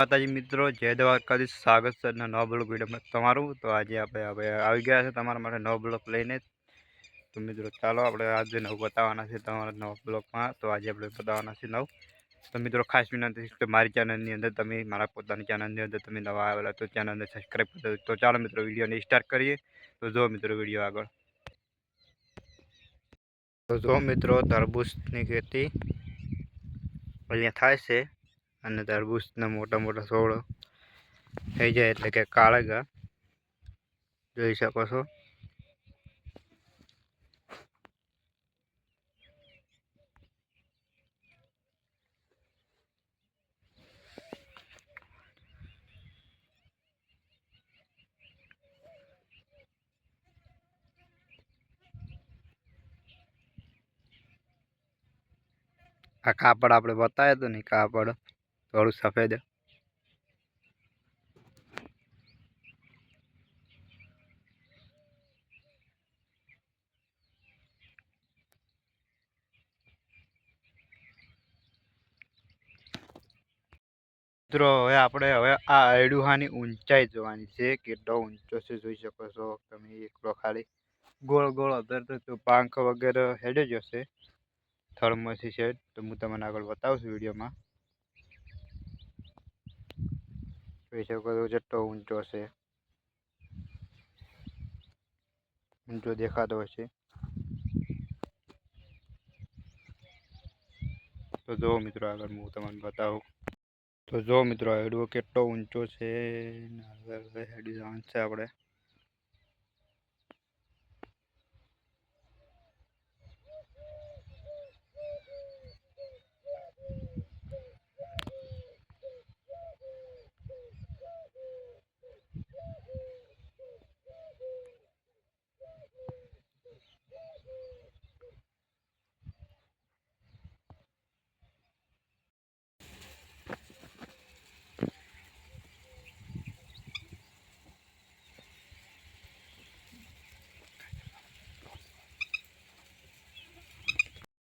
માતાજી મિત્રો, જય દ્વારકાધીશ. સ્વાગત છે નવા બ્લોક વિડીયોમાં તમારું. તો આજે આપણે હવે આવી ગયા છે તમારા માટે નવો બ્લોક લઈને. તો મિત્રો, ચાલો આપણે આજે નવું બતાવવાના છે તમારા નવા બ્લોકમાં તો આજે આપણે બતાવવાના છે નવ. તો મિત્રો, ખાસ વિનંતી કે મારી ચેનલની અંદર તમે, મારા પોતાની ચેનલની અંદર તમે નવા આવેલા તો ચેનલને સબસ્ક્રાઈબ કરી દો તો ચાલો મિત્રો, વિડીયોને સ્ટાર્ટ કરીએ. તો જો મિત્રો, વીડિયો આગળ. તો જો મિત્રો, તરબૂચની ખેતી અહીંયા થાય છે. અને તરબૂચના મોટા મોટા છોડ થઈ જાય એટલે કે કાળગા. જોઈ શકો છો. આ કાપડ આપણે બતાવ્યો તો ને કાપડ. થોડું સફેદ. મિત્રો, હવે આપણે હવે આ અડુહાની ઊંચાઈ જોવાની છે. કેટલો ઊંચો છે જોઈ શકો છો તમે એકલો ખાલી ગોળ ગોળ અધર તો પાંખ વગેરે હેડે જશે થર્મસી છે તો હું તમને આગળ બતાવું છું વિડીયોમાં. જોઈ શકો છો જેટલો ઊંચો છે ઊંચો દેખાતો હશે તો જો મિત્રો આગળ હું તમને બતાવું તો જો મિત્રો હેડવો કેટલો ઊંચો છે ને હવે હવે હેડી જવાનું છે આપણે